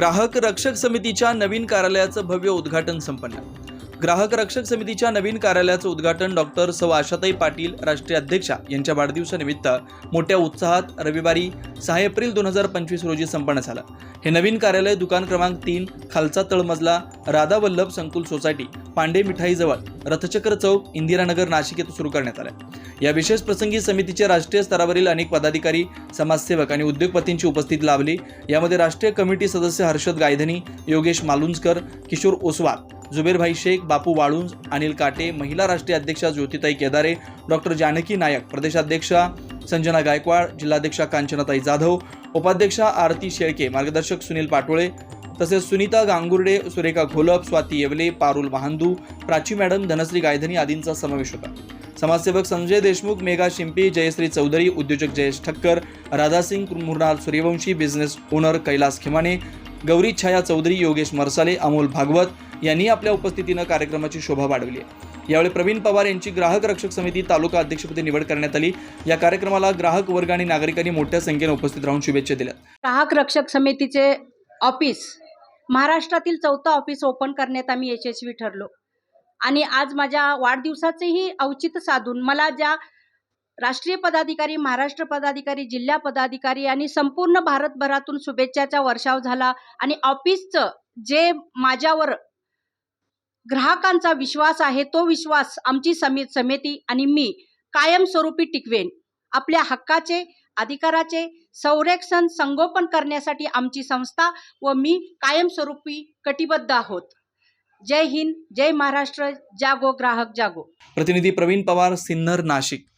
ग्राहक रक्षक समितीच्या नवीन कार्यालयाचं भव्य उद्घाटन संपन्न ग्राहक रक्षक समितीच्या नवीन कार्यालयाचं उद्घाटन डॉक्टर सौ. आशाताई पाटील राष्ट्रीय अध्यक्षा यांच्या वाढदिवसानिमित्त मोठ्या उत्साहात रविवारी सहा एप्रिल दोन हजार पंचवीस रोजी संपन्न झालं. हे नवीन कार्यालय दुकान क्रमांक तीन खालचा तळमजला राधा वल्लभ संकुल सोसायटी पांडे मिठाईजवळ रथचक्र चौक इंदिरानगर नाशिक येथे सुरू करण्यात आलं. या विशेष प्रसंगी समितीचे राष्ट्रीय स्तरावरील अनेक पदाधिकारी समाजसेवक आणि उद्योगपतींची उपस्थिती लाभली. यामध्ये राष्ट्रीय कमिटी सदस्य हर्षद गायधनी योगेश मालुंजकर किशोर ओसवाल जुबेरभाई शेख बापू वाळुंज अनिल काटे महिला राष्ट्रीय अध्यक्षा ज्योतिताई केदारे डॉक्टर जानकी नायक प्रदेशाध्यक्षा संजना गायकवाड जिल्हाध्यक्षा कांचनाताई जाधव उपाध्यक्षा आरती शेळके मार्गदर्शक सुनील पाटोळे तसेच सुनीता गांगुर्डे सुरेखा घोलप स्वाती येवले पारुल महांदू प्राची मॅडम धनश्री गायधनी आदींचा समावेश होता. समाजसेवक संजय देशमुख मेघा शिंपी जयश्री चौधरी उद्योजक जयेश ठक्कर राधासिंग मुरनाल सूर्यवंशी बिझनेस ओनर कैलास खिमाने गौरी छाया चौधरी योगेश मरसाले अमोल भागवत यांनी आपल्या उपस्थितीनं कार्यक्रमाची शोभा वाढवली आहे. यावेळी प्रवीण पवार यांची ग्राहक रक्षक समिती तालुका अध्यक्षपदी निवड करण्यात आली. या कार्यक्रमाला ग्राहक वर्ग आणि नागरिकांनी मोठ्या संख्येने उपस्थित राहून शुभेच्छा दिल्या. ग्राहक रक्षक समितीचे ऑफिस महाराष्ट्रातील चौथं ऑफिस ओपन करण्यात आम्ही यशस्वी ठरलो. आणि आज माझ्या वाढदिवसाचेही औचित्य साधून मला ज्या राष्ट्रीय पदाधिकारी महाराष्ट्र पदाधिकारी जिल्हा पदाधिकारी आणि संपूर्ण भारतभरातून शुभेच्छाचा वर्षाव झाला आणि ऑफिसचं जे माझ्यावर ग्राहकांचा विश्वास आहे तो विश्वास आमची समी समिती आणि मी कायमस्वरूपी टिकवेन. आपल्या हक्काचे अधिकाराचे संरक्षण संगोपन करण्यासाठी आमची संस्था व मी कायमस्वरूपी कटिबद्ध आहोत. जय हिंद जय महाराष्ट्र जागो ग्राहक जागो. प्रतिनिधी प्रवीण पवार सिन्नर नाशिक.